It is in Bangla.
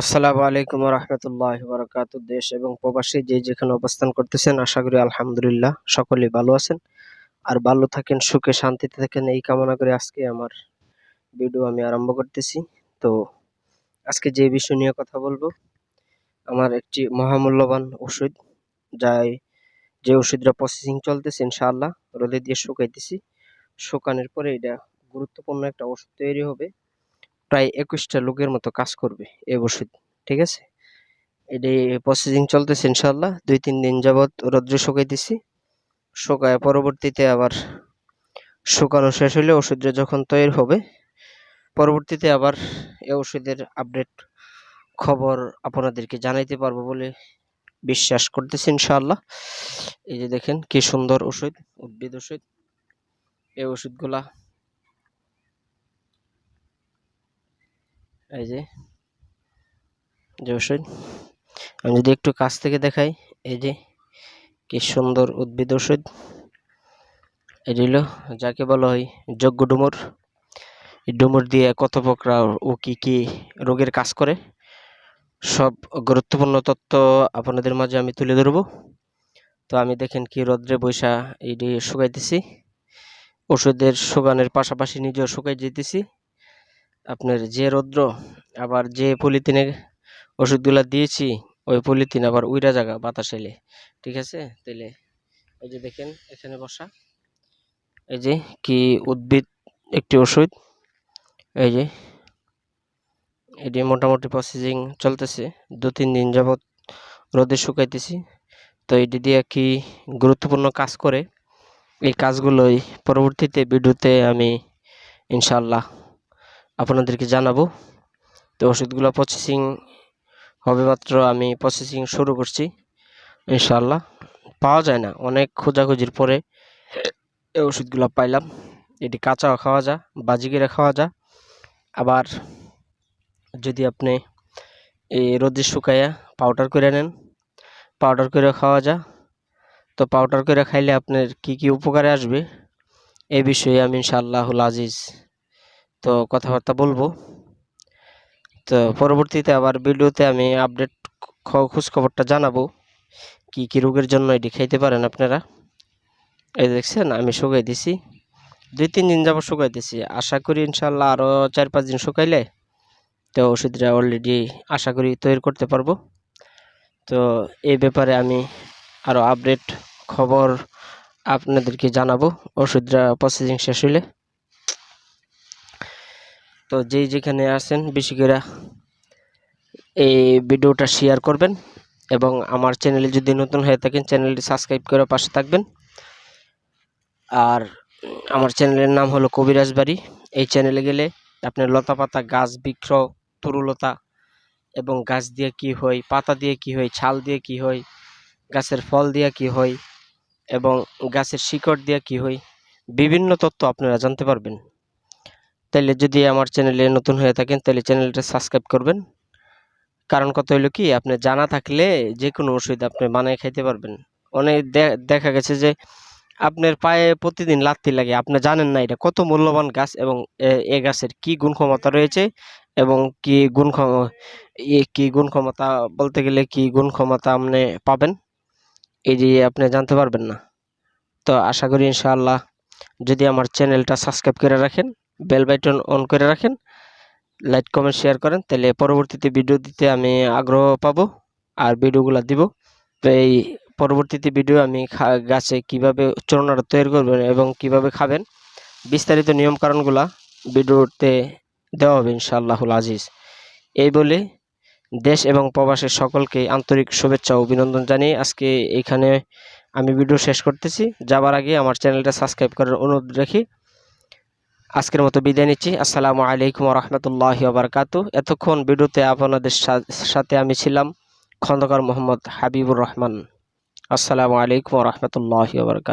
আসসালামু আলাইকুম রহমতুল্লাহ বরকাত দেশ এবং প্রবাসী যে যেখানে অবস্থান করতেছেন, আশা করি আলহামদুলিল্লাহ সকলেই ভালো আছেন। আর ভালো থাকেন, সুখে শান্তিতে থাকেন, এই কামনা করে আজকে আমার ভিডিও আমি আরম্ভ করতেছি। তো আজকে যে বিষয় নিয়ে কথা বলব, আমার একটি মহামূল্যবান ওষুধ, যাই যে ওষুধটা প্রসেসিং চলতেছে ইনশাআল্লাহ রোদে দিয়ে শুকাইতেছি। শুকানোর পরে এটা গুরুত্বপূর্ণ একটা ওষুধ তৈরি হবে। প্রায় একুশটা লোকের মতো কাজ করবে এ ওষুধ ঠিক আছে? এটি প্রসেসিং চলতেছে ইনশাল্লাহ দুই, তিন দিন যাবৎ রৌদ্র শুকাইতেছি। শুকায় পরবর্তীতে আবার শুকানো শেষ হলে ওষুধটা যখন তৈরি হবে, পরবর্তীতে আবার এ ওষুধের আপডেট খবর আপনাদেরকে জানাইতে পারব বলে বিশ্বাস করতেছি ইনশাআল্লাহ। এই যে দেখেন কি সুন্দর ওষুধ, উদ্ভিদ ওষুধ। এই ওষুধগুলা এই যে ওষুধ আমি যদি একটু কাছ থেকে দেখাই, এই যে, কি সুন্দর উদ্ভিদ ওষুধ এটি যাকে বলা হয় যজ্ঞ ডুমুর। ডুমুর দিয়ে কত প্রকার ও কি কি রোগের কাজ করে। সব গুরুত্বপূর্ণ তথ্য আপনাদের মাঝে আমি তুলে ধরবো। তো আমি দেখেন কি রোদ্রে বৈশা এইটি শুকাইতেছি। ওষুধের শুকানোর পাশাপাশি নিজেও শুকাই যেতেছি। আপনার যে রৌদ্র, আবার যে পলিথিনে ওষুধগুলো দিয়েছি, ওই পলিথিন আবার উইরা জায়গা বাতাস এলে। ঠিক আছে? তাহলে এই যে দেখেন, এখানে বসা। এই যে কি উদ্ভিদ একটি ওষুধ। এই যে এটি মোটামুটি প্রসেসিং চলতেছে। দু তিন দিন যাবৎ রোদে শুকাইতেছি। তো এটি দিয়ে কি গুরুত্বপূর্ণ কাজ করে, এই কাজগুলোই পরবর্তীতে ভিডিওতে আমি ইনশাল্লাহ আপনাদেরকে জানাব। তো ওষুধগুলো প্রসেসিং হবে মাত্র আমি প্রসেসিং শুরু করছি ইনশাল্লাহ পাওয়া যায় না, অনেক খোঁজাখুঁজির পরে এই ওষুধগুলো পাইলাম। এটি কাঁচাও খাওয়া যায় বাজিগিরে খাওয়া যা আবার যদি আপনি এই রোদে শুকাইয়া পাউডার করে নেন পাউডার করে খাওয়া যা তো পাউডার করে খাইলে আপনার কি কি উপকারে আসবে, এ বিষয়ে আমি ইনশাআল্লাহুল আজিজ তো কথাবার্তা বলব। তো পরবর্তীতে আবার ভিডিওতে আমি আপডেট খোঁজ খবরটা জানাব। কি কি রোগের জন্য এটি খাইতে পারেন আপনারা? এই দেখছেন, আমি শুকাই দিছি। দুই, তিন দিন যাব শুকাই দিছি। আশা করি ইনশাল্লাহ আরও চার, পাঁচ দিন শুকাইলে তো ওষুধটা অলরেডি আশা করি তৈরি করতে পারব। তো এই ব্যাপারে আমি আরও আপডেট খবর আপনাদেরকে জানাব। ওষুধটা প্রসেসিং শেষ হইলে। তো যেই যেখানে আছেন, বেশি করে এই ভিডিওটা শেয়ার করবেন এবং আমার চ্যানেলে যদি নতুন হয়ে থাকেন চ্যানেলটি সাবস্ক্রাইব করে পাশে থাকবেন। আর আমার চ্যানেলের নাম হলো কবিরাজ বাড়ি। এই চ্যানেলে গেলে আপনার লতা পাতা গাছ বৃক্ষ তরুলতা এবং গাছ দিয়ে কি হয়, পাতা দিয়ে কি হয়, ছাল দিয়ে কি হয়, গাছের ফল দিয়ে কি হয় এবং গাছের শিকড় দিয়ে কি হয়, বিভিন্ন তথ্য আপনারা জানতে পারবেন। তাইলে যদি আমার চ্যানেলে নতুন হয়ে থাকেন তাহলে চ্যানেলটা সাবস্ক্রাইব করবেন। কারণ কত হইল কি, আপনি জানা থাকলে যে কোনো ওষুধ আপনি বানায় খাইতে পারবেন। অনেক দেখা গেছে যে আপনার পায়ে প্রতিদিন লাত্তি লাগে, আপনি জানেন না এটা কত মূল্যবান গাছ এবং এ গাছের কি গুণ ক্ষমতা রয়েছে এবং কি গুণ কি গুণ ক্ষমতা বলতে গেলে কি গুণ ক্ষমতা আপনি পাবেন, এই যে আপনি জানতে পারবেন না। তো আশা করি ইনশাআল্লাহ যদি আমার চ্যানেলটা সাবস্ক্রাইব করে রাখেন বেল বাটন অন করে রাখেন লাইক কমেন্ট শেয়ার করেন, তাহলে পরবর্তীতে ভিডিও দিতে আমি আগ্রহ পাবো আর ভিডিওগুলো দিব। তো এই পরবর্তীতে ভিডিও আমি গাছে কীভাবে চরণাটা তৈরি করবেন এবং কীভাবে খাবেন, বিস্তারিত নিয়ম কারণগুলা ভিডিওতে দেওয়া হবে ইনশাআল্লাহুল আজিজ। এই বলে দেশ এবং প্রবাসের সকলকে আন্তরিক শুভেচ্ছা অভিনন্দন জানিয়ে আজকে এখানে আমি ভিডিও শেষ করতেছি। যাবার আগে আমার চ্যানেলটা সাবস্ক্রাইব করার অনুরোধ রাখি আজকের মতো বিদায় নিচ্ছি। আসসালামু আলাইকুম রহমতুল্লাহ বারকাতু এতক্ষণ ভিডিওতে আপনাদের সাথে আমি ছিলাম খন্দকার মোহাম্মদ হাবিবুর রহমান। আসসালামু আলাইকুম রহমতুল্লাহ বারকাত